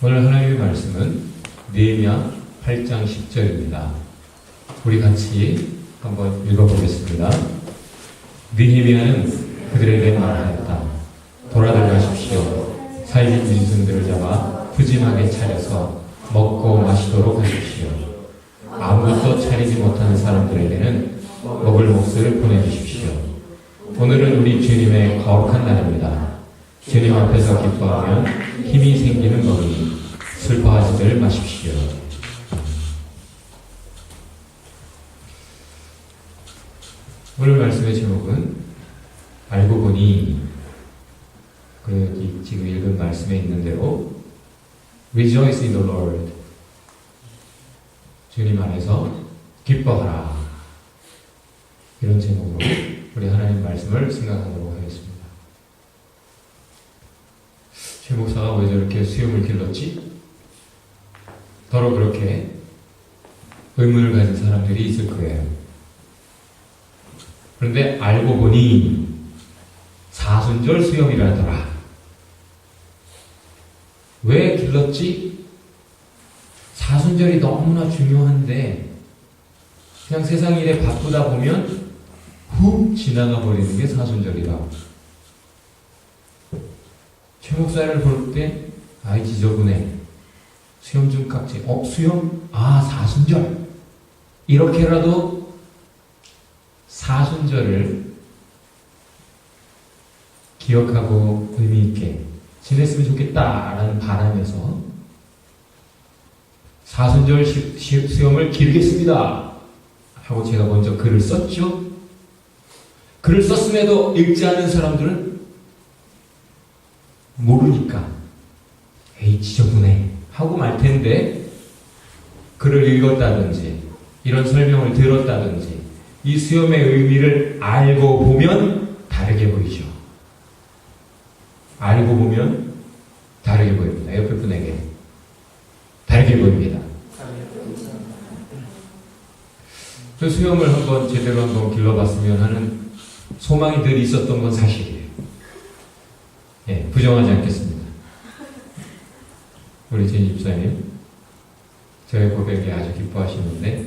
오늘 하나님의 말씀은 느헤미야 8장 10절입니다. 우리 같이 한번 읽어보겠습니다. 느헤미야는 그들에게 말하였다. 돌아들 가십시오. 사이비 민순들을 잡아 푸짐하게 차려서 먹고 마시도록 하십시오. 아무것도 차리지 못하는 사람들에게는 먹을 몫을 보내주십시오. 오늘은 우리 주님의 거룩한 날입니다. 주님 앞에서 기뻐하면 힘이 생기는 거니 슬퍼하지들 마십시오. 오늘 말씀의 제목은 알고 보니 그 이- 지금 읽은 말씀에 있는 대로 Rejoice in the Lord 주님 안에서 기뻐하라 이런 제목으로 우리 하나님 말씀을 생각하도록 하겠습니다. 최 목사가 왜 저렇게 수염을 길렀지? 더러 그렇게 의문을 가진 사람들이 있을 거예요. 그런데 알고 보니 사순절 수염이라더라. 왜 길렀지? 사순절이 너무나 중요한데 그냥 세상 일에 바쁘다 보면 훅 지나가 버리는 게 사순절이다. 최 목사를 볼때 아이 지저분해. 수염 좀 깎지. 어 수염? 아 사순절. 이렇게라도 사순절을 기억하고 의미 있게 지냈으면 좋겠다라는 바람에서 사순절 수염을 기르겠습니다. 하고 제가 먼저 글을 썼죠. 글을 썼음에도 읽지 않는 사람들은 모르니까 에이 지저분해 하고 말 텐데 글을 읽었다든지 이런 설명을 들었다든지 이 수염의 의미를 알고 보면 다르게 보이죠. 알고 보면 다르게 보입니다. 옆에 분에게 다르게 보입니다. 그 수염을 한번 제대로 한번 길러봤으면 하는 소망이 늘 있었던 건 사실이에요. 예, 부정하지 않겠습니다. 우리 제 집사님, 저의 고백에 아주 기뻐하시는데,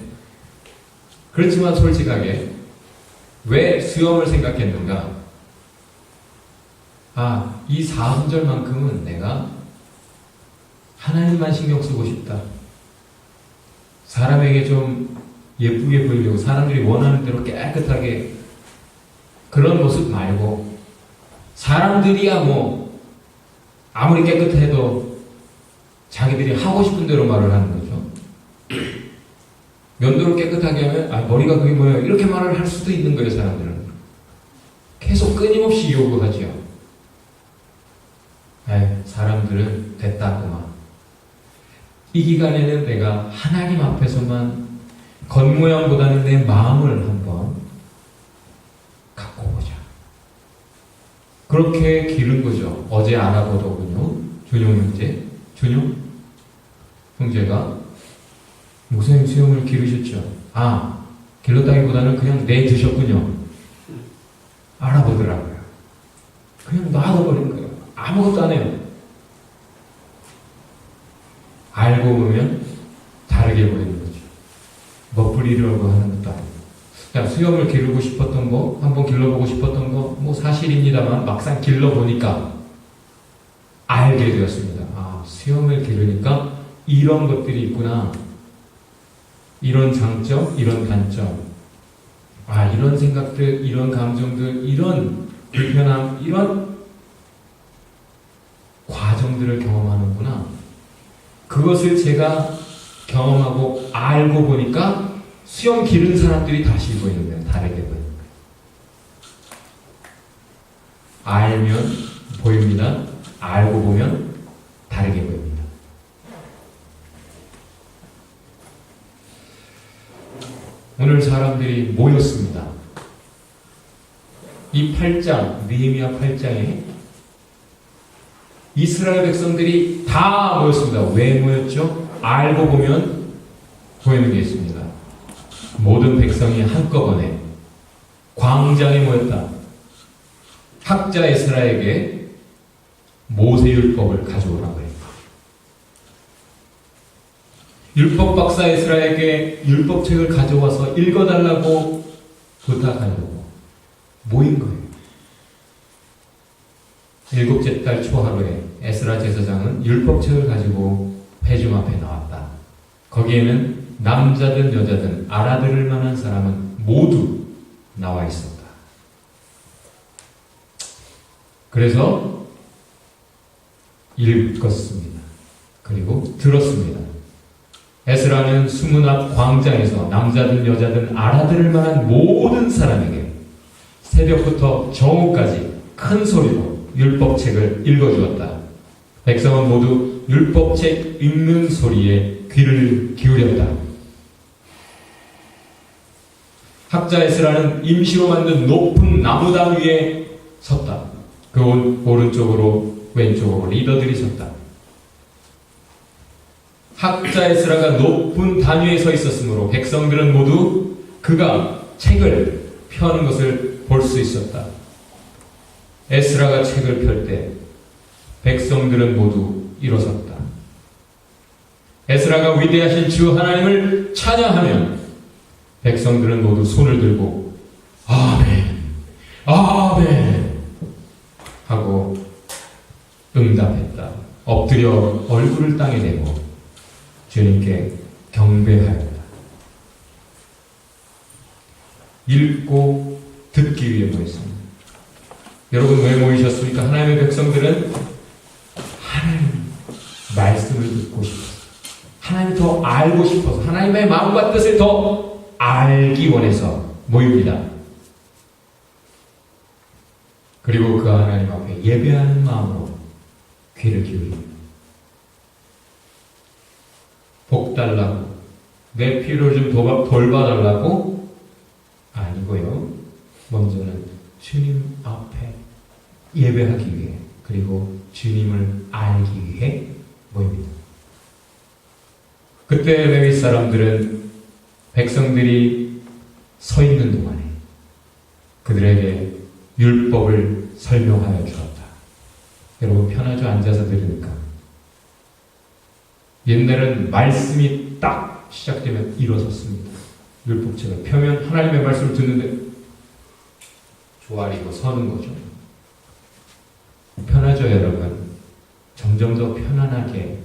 그렇지만 솔직하게, 왜 수염을 생각했는가? 아, 이 사순절만큼은 내가 하나님만 신경 쓰고 싶다. 사람에게 좀 예쁘게 보이려고 사람들이 원하는 대로 깨끗하게 그런 모습 말고 사람들이야 뭐 아무리 깨끗해도 자기들이 하고 싶은 대로 말을 하는 거죠. 면도를 깨끗하게 하면 아 머리가 그게 뭐예요? 이렇게 말을 할 수도 있는 거예요 사람들은 계속 끊임없이 요구하죠. 아 사람들은 됐다 그만. 이 기간에는 내가 하나님 앞에서만 겉모양보다는 내 마음을 한번 갖고 보자. 그렇게 기른 거죠. 어제 알아보더군요. 준용 형제. 준용 형제가 목사님 수염을 기르셨죠. 아, 길렀다기보다는 그냥 내 드셨군요. 알아보더라고요. 그냥 놔둬버린 거예요. 아무것도 안 해요. 알고 보면 다르게 보이는 거죠. 멋부리려고 하는 것도 아니고. 자, 수염을 기르고 싶었던 거, 한번 길러보고 싶었던 거, 뭐 사실입니다만 막상 길러보니까 알게 되었습니다. 아, 수염을 기르니까 이런 것들이 있구나. 이런 장점, 이런 단점. 아, 이런 생각들, 이런 감정들, 이런 불편함, 이런 과정들을 경험하는구나. 그것을 제가 경험하고 알고 보니까 수염 기른 사람들이 다시 보이는 거예요. 다르게 거예요. 알면 보입니다. 알고 보면 다르게 보입니다. 오늘 사람들이 모였습니다. 이 8장, 느헤미야 8장에 이스라엘 백성들이 다 모였습니다. 왜 모였죠? 알고 보면 보이는 게 있습니다. 모든 백성이 한꺼번에 광장에 모였다. 학자 에스라에게 모세율법을 가져오라고 했다. 율법 박사 에스라에게 율법책을 가져와서 읽어달라고 부탁하려고 모인 거예요. 일곱째 달 초하루에 에스라 제사장은 율법책을 가지고 회중 앞에 나왔다. 거기에는 남자든 여자든 알아들을 만한 사람은 모두 나와 있었다. 그래서 읽었습니다. 그리고 들었습니다. 에스라는 수문 앞 광장에서 남자든 여자든 알아들을 만한 모든 사람에게 새벽부터 정오까지 큰 소리로 율법책을 읽어주었다. 백성은 모두 율법책 읽는 소리에 귀를 기울였다. 학자 에스라는 임시로 만든 높은 나무담 위에 섰다. 그 오- 오른쪽으로 왼쪽으로 리더들이 섰다. 학자 에스라가 높은 단 위에 서 있었으므로 백성들은 모두 그가 책을 펴는 것을 볼 수 있었다. 에스라가 책을 펼 때 백성들은 모두 일어섰다. 에스라가 위대하신 주 하나님을 찬양하면 백성들은 모두 손을 들고 아멘, 아멘 하고 응답했다. 엎드려 얼굴을 땅에 대고 주님께 경배하였다. 읽고 듣기 위해 모였습니다. 여러분 왜 모이셨습니까? 하나님의 백성들은 하나님 말씀을 듣고 싶어서 하나님 더 알고 싶어서 하나님의 마음과 뜻을 더 알기 원해서 모입니다. 그리고 그 하나님 앞에 예배하는 마음으로 귀를 기울입니다. 복 달라고 내 필요를 좀 도와- 돌봐달라고 아니고요. 먼저는 주님 앞에 예배하기 위해 그리고 주님을 알기 위해 모입니다. 그때 레위 사람들은 백성들이 서 있는 동안에 그들에게 율법을 설명하여 주었다. 여러분 편하죠? 앉아서 들으니까. 옛날엔 말씀이 딱 시작되면 일어섰습니다. 율법책을 펴면 하나님의 말씀을 듣는데 조아리고 서는 거죠. 편하죠, 여러분? 점점 더 편안하게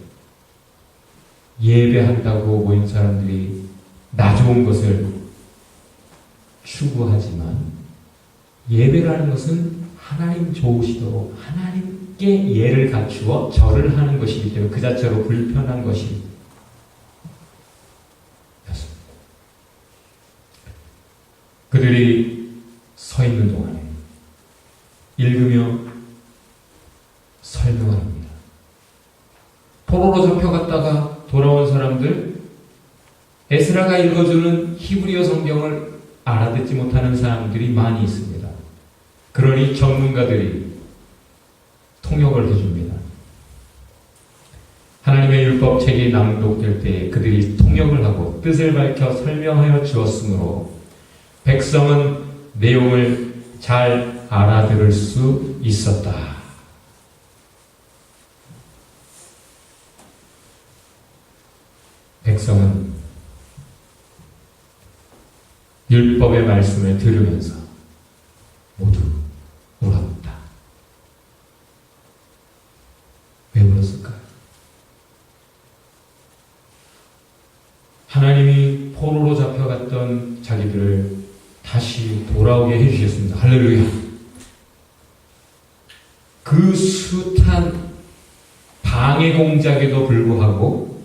예배한다고 모인 사람들이 나 좋은 것을 추구하지만 예배라는 것은 하나님 좋으시도록 하나님께 예를 갖추어 절을 하는 것이기 때문에 그 자체로 불편한 것이 였습니다. 그들이 서 있는 동안에 읽으며 설명합니다. 포로로 잡혀갔다가 돌아온 사람들, 에스라가 읽어주는 히브리어 성경을 알아듣지 못하는 사람들이 많이 있습니다. 그러니 전문가들이 통역을 해줍니다. 하나님의 율법책이 낭독될 때 그들이 통역을 하고 뜻을 밝혀 설명하여 주었으므로 백성은 내용을 잘 알아들을 수 있었다. 백성은 율법의 말씀을 들으면서 모두 울었다. 왜 울었을까요? 하나님이 포로로 잡혀갔던 자기들을 다시 돌아오게 해주셨습니다. 할렐루야. 그 숱한 방해 공작에도 불구하고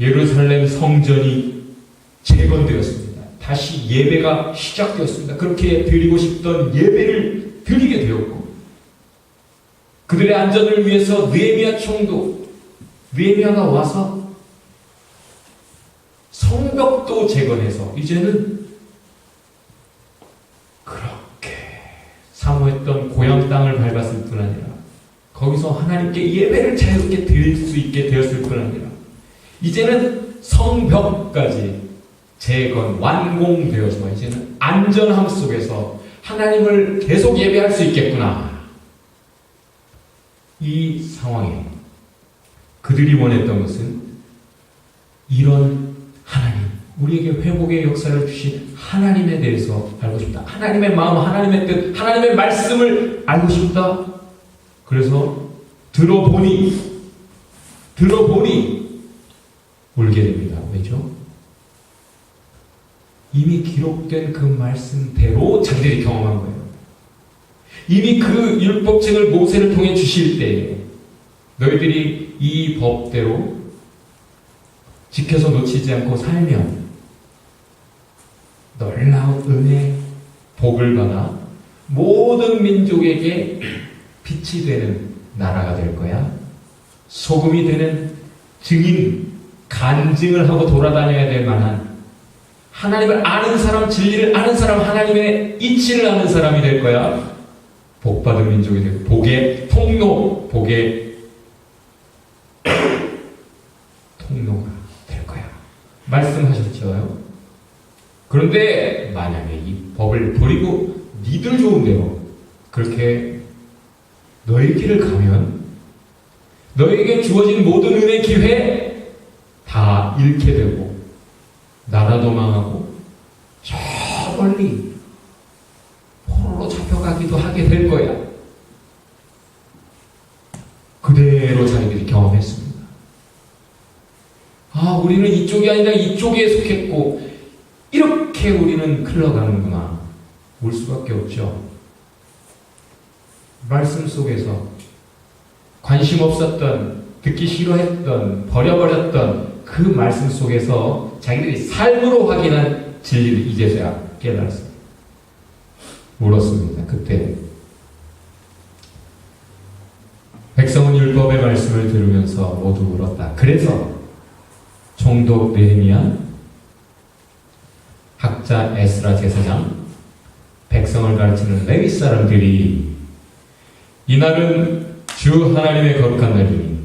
예루살렘 성전이 재건되었습니다. 다시 예배가 시작되었습니다. 그렇게 드리고 싶던 예배를 드리게 되었고 그들의 안전을 위해서 느헤미야 총독 느헤미야가 와서 성벽도 재건해서 이제는 그렇게 사모했던 고향 땅을 밟았을 뿐 아니라 거기서 하나님께 예배를 자유롭게 드릴 수 있게 되었을 뿐 아니라 이제는 성벽까지 재건 완공되어서 이제는 안전함 속에서 하나님을 계속 예배할 수 있겠구나. 이 상황에 그들이 원했던 것은 이런 하나님, 우리에게 회복의 역사를 주신 하나님에 대해서 알고 싶다. 하나님의 마음, 하나님의 뜻, 하나님의 말씀을 알고 싶다. 그래서 들어보니, 들어보니 울게 됩니다. 왜죠? 이미 기록된 그 말씀대로 자기들이 경험한 거예요. 이미 그 율법책을 모세를 통해 주실 때에 너희들이 이 법대로 지켜서 놓치지 않고 살면 놀라운 은혜, 복을 받아 모든 민족에게 빛이 되는 나라가 될 거야. 소금이 되는 증인, 간증을 하고 돌아다녀야 될 만한 하나님을 아는 사람, 진리를 아는 사람, 하나님의 이치를 아는 사람이 될 거야. 복받은 민족이 되고, 복의 통로, 복의 통로가 될 거야. 말씀하셨죠. 그런데 만약에 이 법을 버리고 니들 좋은 대로 그렇게 너의 길을 가면 너에게 주어진 모든 은혜 기회 다 잃게 되고 나라도 망하고 저 멀리 홀로 잡혀가기도 하게 될 거야. 그대로 자기들이 경험했습니다. 아, 우리는 이쪽이 아니라 이쪽에 속했고, 이렇게 우리는 흘러가는구나. 올 수밖에 없죠. 말씀 속에서 관심 없었던, 듣기 싫어했던, 버려버렸던 그 말씀 속에서 자기들이 삶으로 확인한 진리를 이제서야 깨달았습니다. 울었습니다. 그때. 백성은 율법의 말씀을 들으면서 모두 울었다. 그래서 총독 느헤미야, 학자 에스라 제사장, 백성을 가르치는 레위 사람들이 이날은 주 하나님의 거룩한 날이니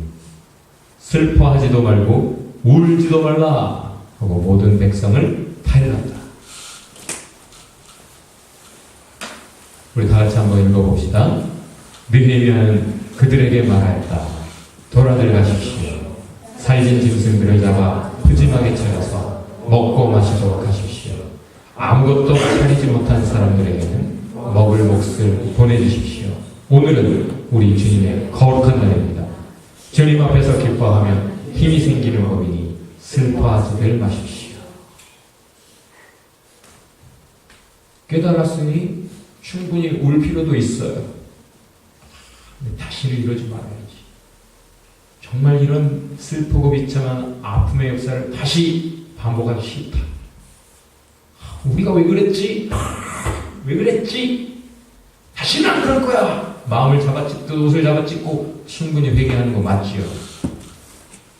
슬퍼하지도 말고 울지도 말라 하고 모든 백성을 타일렀다. 우리 다 같이 한번 읽어봅시다. 느헤미야는 그들에게 말하였다. 돌아들 가십시오. 살진 짐승들을 잡아 푸짐하게 차려서 먹고 마시도록 하십시오. 아무것도 차리지 못한 사람들에게는 먹을 몫을 보내주십시오. 오늘은 우리 주님의 거룩한 날입니다. 주님 앞에서 기뻐하면 힘이 생기는 법이니 슬퍼하지들 마십시오. 깨달았으니 충분히 울 필요도 있어요. 다시는 이러지 말아야지. 정말 이런 슬프고 비참한 아픔의 역사를 다시 반복하기 싫다. 우리가 왜 그랬지? 왜 그랬지? 다시는 안 그럴 거야. 마음을 잡아찍고 옷을 잡아찍고 충분히 회개하는 거 맞지요.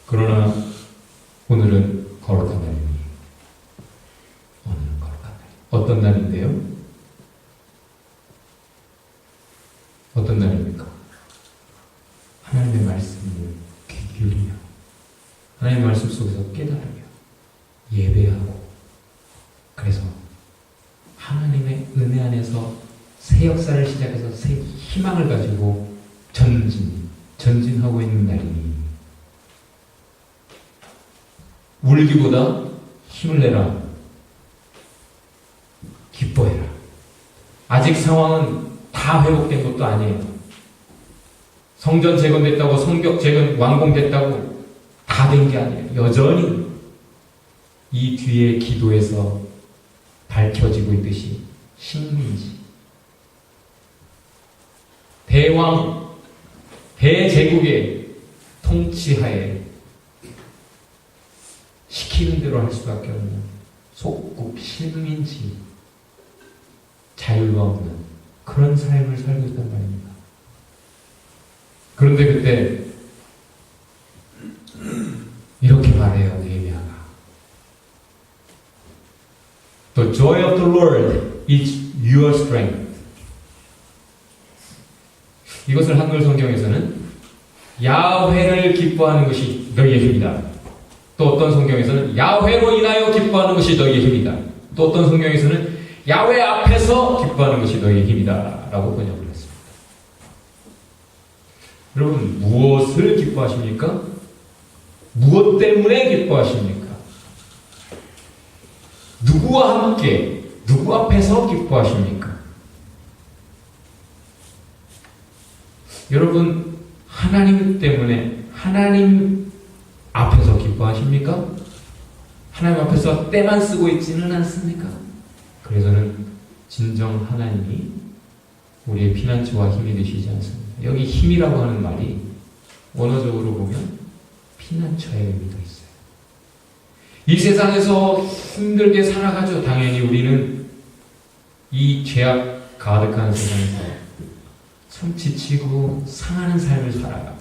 그러나 오늘은 거룩한 날입니다. 오늘은 거룩한 날. 어떤 날인데요? 어떤 날입니까? 하나님의 말씀을 귀 기울이며 하나님의 말씀 속에서 깨달으며 예배하고 그래서 하나님의 은혜 안에서 새 역사를 시작해서 새 희망을 가지고 전진, 전진하고 있는 날이니 울기보다 힘을 내라. 기뻐해라. 아직 상황은 다 회복된 것도 아니에요. 성전 재건됐다고 성벽 재건 완공됐다고 다 된 게 아니에요. 여전히 이 뒤에 기도에서 밝혀지고 있듯이 식민지. 대왕 대제국의 통치하에 시키는 대로 할 수밖에 없는 속국 식민지 자유가 없는 그런 삶을 살고 있단 말입니다. 그런데 그때 이렇게 말해요 느헤미야가 The joy of the Lord is your strength. 이것을 한글 성경에서는 야훼를 기뻐하는 것이 너희의 힘이다. 또 어떤 성경에서는 야훼로 인하여 기뻐하는 것이 너희의 힘이다. 또 어떤 성경에서는 야훼 앞에서 기뻐하는 것이 너희의 힘이다. 라고 번역을 했습니다. 여러분, 무엇을 기뻐하십니까? 무엇 때문에 기뻐하십니까? 누구와 함께, 누구 앞에서 기뻐하십니까? 여러분, 하나님 때문에 하나님 앞에서 기뻐하십니까? 하나님 앞에서 때만 쓰고 있지는 않습니까? 그래서는 진정 하나님이 우리의 피난처와 힘이 되시지 않습니다. 여기 힘이라고 하는 말이 원어적으로 보면 피난처의 의미도 있어요. 이 세상에서 힘들게 살아가죠. 당연히 우리는 이 죄악 가득한 세상에서 참 지치고 상하는 삶을 살아가.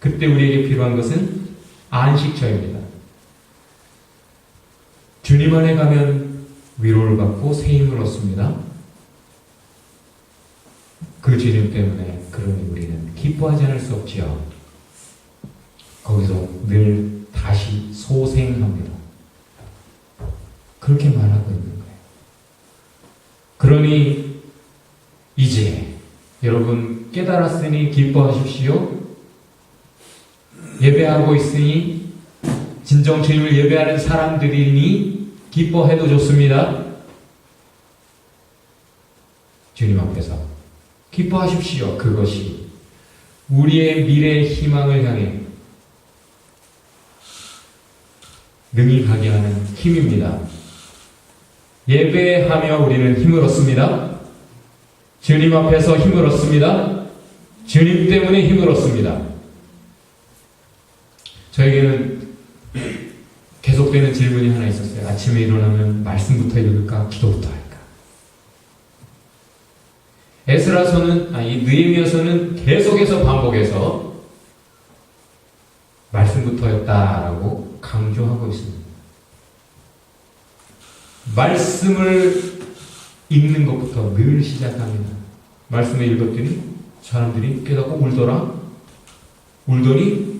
그때 우리에게 필요한 것은 안식처입니다. 주님 안에 가면 위로를 받고 새 힘을 얻습니다. 그 주님 때문에 그러니 우리는 기뻐하지 않을 수 없지요. 거기서 늘 다시 소생합니다. 그렇게 말하고 있는 거예요. 그러니 이제 여러분 깨달았으니 기뻐하십시오. 예배하고 있으니 진정 주님을 예배하는 사람들이니 기뻐해도 좋습니다. 주님 앞에서 기뻐하십시오. 그것이 우리의 미래의 희망을 향해 능히 가게 하는 힘입니다. 예배하며 우리는 힘을 얻습니다. 주님 앞에서 힘을 얻습니다. 주님 때문에 힘을 얻습니다. 저에게는 계속되는 질문이 하나 있었어요. 아침에 일어나면 말씀부터 읽을까, 기도부터 할까? 에스라서는 아니 느헤미야서는 계속해서 반복해서 말씀부터였다라고 강조하고 있습니다. 말씀을 읽는 것부터 늘 시작합니다. 말씀을 읽었더니 사람들이 깨닫고 울더라. 울더니.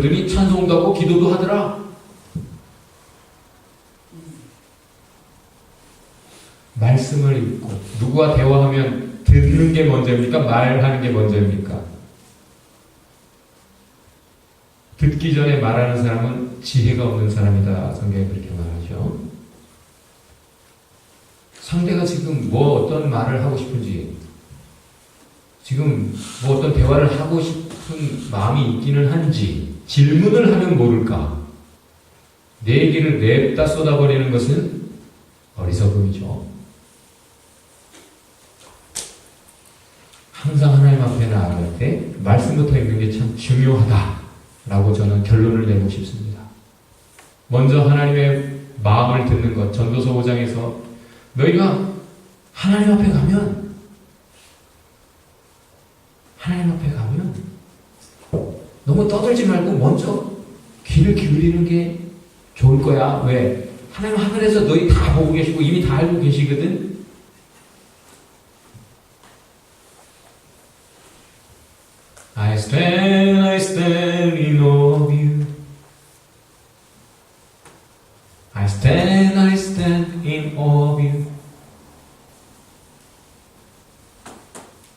그러더니 찬송도 하고 기도도 하더라. 말씀을 읽고 누구와 대화하면 듣는 게 먼저입니까? 말하는 게 먼저입니까? 듣기 전에 말하는 사람은 지혜가 없는 사람이다. 성경에 그렇게 말하죠. 상대가 지금 뭐 어떤 말을 하고 싶은지, 지금 뭐 어떤 대화를 하고 싶은 마음이 있기는 한지, 질문을 하면 모를까? 내 얘기를 냅다 쏟아버리는 것은 어리석음이죠. 항상 하나님 앞에 나아갈 때 말씀부터 읽는 게 참 중요하다라고 저는 결론을 내고 싶습니다. 먼저 하나님의 마음을 듣는 것, 전도서 5장에서 너희가 하나님 앞에 가면 하나님 앞에 가면 너무 떠들지 말고 먼저 귀를 기울이는 게 좋을 거야. 왜? 하나님 하늘에서 너희 다 보고 계시고 이미 다 알고 계시거든.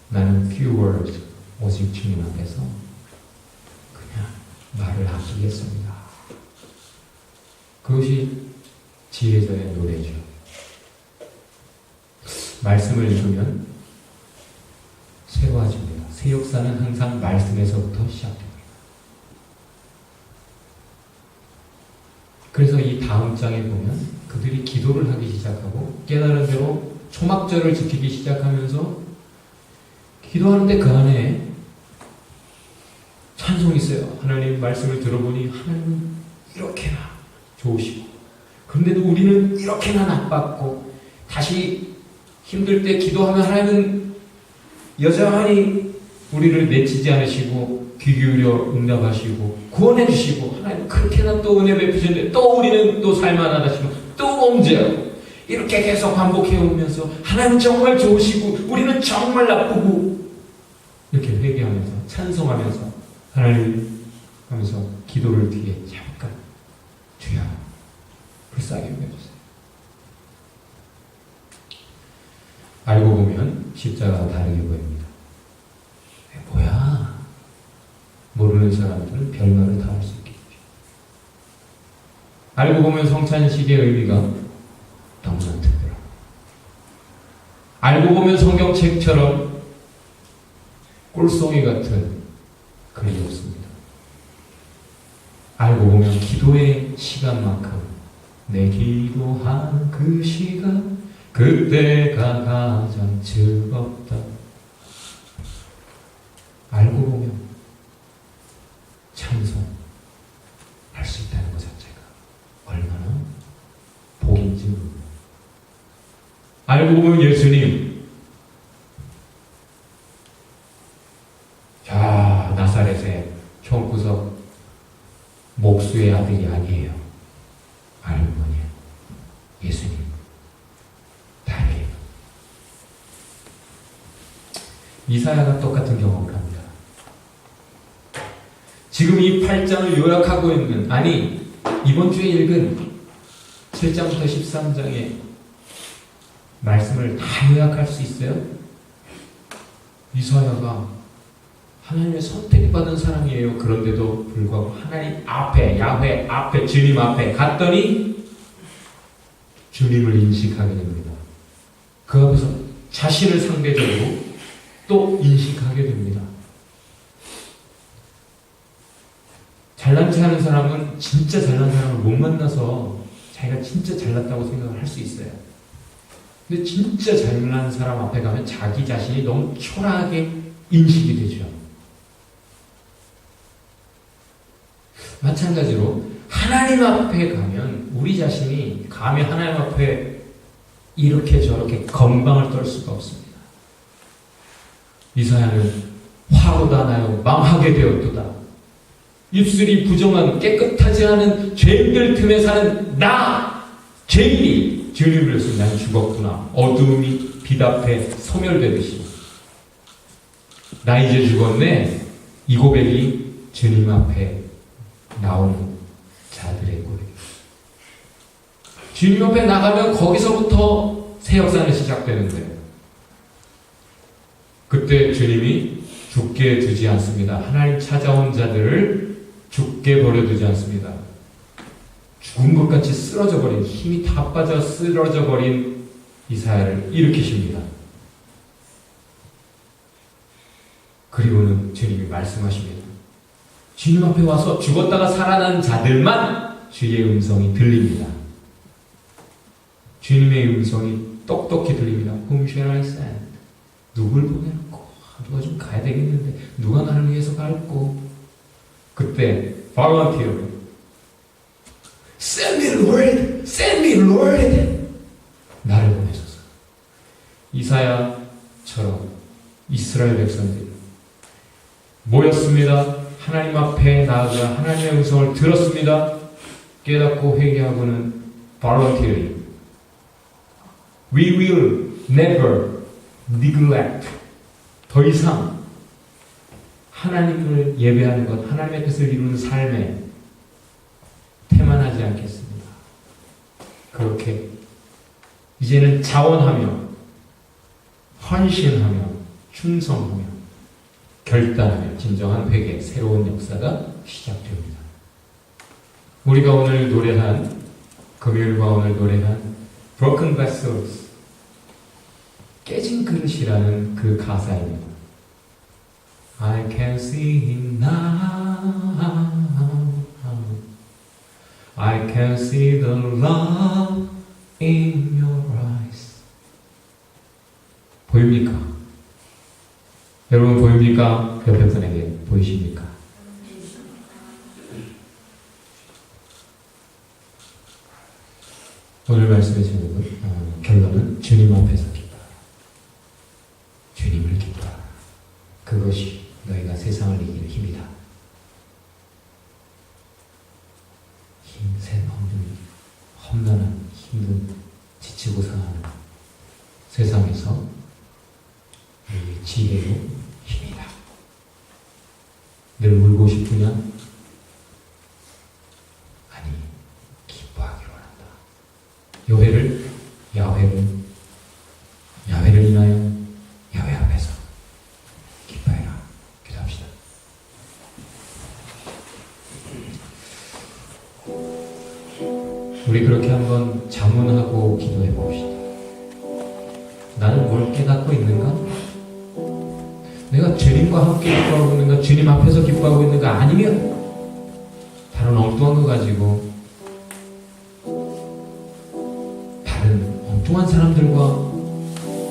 나는 few words, 오직 주님 앞에서 말을 아끼겠습니다. 그것이 지혜자의 노래죠. 말씀을 읽으면 새로워집니다. 새 역사는 항상 말씀에서부터 시작됩니다. 그래서 이 다음 장에 보면 그들이 기도를 하기 시작하고 깨달은 대로 초막절을 지키기 시작하면서 기도하는데 그 안에 찬송이 있어요. 하나님 말씀을 들어보니 하나님은 이렇게나 좋으시고 그런데도 우리는 이렇게나 나빴고 다시 힘들 때 기도하면 하나님은 여전히 우리를 내치지 않으시고 귀 기울여 응답하시고 구원해 주시고 하나님 그렇게나 또 은혜 베푸셨는데 또 우리는 또 살만하다 싶으면 또 범죄하고 이렇게 계속 반복해 오면서 하나님 정말 좋으시고 우리는 정말 나쁘고 이렇게 회개하면서 찬송하면서 하나님 하면서 기도를 뒤에 잠깐 주여 불쌍히 여겨주세요. 알고 보면 십자가가 다르게 보입니다. 에, 뭐야? 모르는 사람들은 별말을 다 할 수 있겠죠. 알고 보면 성찬식의 의미가 너무나 특별합니다. 알고 보면 성경책처럼 꿀송이 같은 글이 없습니다. 알고 보면 기도의 시간만큼 내 기도하는 그 시간 그때가 가장 즐겁다. 알고 보면 찬송 할 수 있다는 것 자체가 얼마나 복인지 모릅니다. 알고 보면 예수님 자 나사렛의 총구석 목수의 아들이 아니에요. 알고 보니 예수님 다르게요. 이사야가 똑같은 경험을 합니다. 지금 이 8장을 요약하고 있는 아니 이번 주에 읽은 7장부터 13장의 말씀을 다 요약할 수 있어요? 이사야가 하나님의 선택받은 사람이에요. 그런데도 불구하고 하나님 앞에, 야훼 앞에, 주님 앞에 갔더니 주님을 인식하게 됩니다. 그 앞에서 자신을 상대적으로 또 인식하게 됩니다. 잘난 체 하는 사람은 진짜 잘난 사람을 못 만나서 자기가 진짜 잘났다고 생각을 할 수 있어요. 근데 진짜 잘난 사람 앞에 가면 자기 자신이 너무 초라하게 인식이 되죠. 마찬가지로 하나님 앞에 가면 우리 자신이 감히 하나님 앞에 이렇게 저렇게 건방을 떨 수가 없습니다. 이사야는 화로다 나요 망하게 되었도다. 입술이 부정한 깨끗하지 않은 죄인들 틈에 사는 나 죄인이 주님을 위해서 난 죽었구나. 어두움이 빛 앞에 소멸되듯이 나 이제 죽었네. 이 고백이 주님 앞에 나오는 자들의 고백. 주님 옆에 나가면 거기서부터 새 역사는 시작되는 거예요. 그때 주님이 죽게 두지 않습니다. 하나님 찾아온 자들을 죽게 버려두지 않습니다. 죽은 것 같이 쓰러져 버린 힘이 다 빠져 쓰러져 버린 이사야를 일으키십니다. 그리고는 주님이 말씀하십니다. 주님 앞에 와서 죽었다가 살아난 자들만 주의 음성이 들립니다. 주님의 음성이 똑똑히 들립니다. Whom shall I send? 누굴 보내놓고 아, 누가 좀 가야 되겠는데 누가 나를 위해서 갈고 그때 volunteer Send me Lord, send me Lord 나를 보내소서 이사야처럼 이스라엘 백성들이 모였습니다. 하나님 앞에 나아가 하나님의 음성을 들었습니다. 깨닫고 회개하고는 voluntarily We will never neglect 더 이상 하나님을 예배하는 것, 하나님의 뜻을 이루는 삶에 태만하지 않겠습니다. 그렇게 이제는 자원하며 헌신하며 충성하며 결단하며 진정한 회개, 새로운 역사가 시작됩니다. 우리가 오늘 노래한 금요일과 오늘 노래한 Broken Vessels 깨진 그릇이라는 그 가사입니다. I can see him now. I can see the love in your eyes. 보입니까? 여러분 보입니까? 옆에 분에게 보이십니까? 오늘 말씀의 제목은 어, 결론은 주님 앞에서 기뻐. 주님을 기뻐. 그것이 너희가 세상을 이기는 힘이다. 힘센 험준 험난한 힘든 지치고 상하는 세상에서 이 지혜로 힘이다. 늘 울고 싶으냐? 아니, 기뻐하기로 한다. 요회를 야훼를 야훼를 인하여 야훼 앞에서 기뻐해라. 기도합시다. 우리 그렇게 한번 자문하고 기도해 봅시다. 나는 뭘 깨닫고 있는가? 내가 주님과 함께 기뻐하고 있는가? 주님 앞에서 기뻐하고 있는가? 아니면 다른 엉뚱한 거 가지고 다른 엉뚱한 사람들과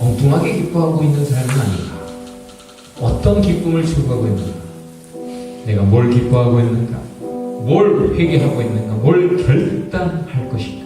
엉뚱하게 기뻐하고 있는 사람은 아닌가? 어떤 기쁨을 추구하고 있는가? 내가 뭘 기뻐하고 있는가? 뭘 회개하고 있는가? 뭘 결단할 것인가?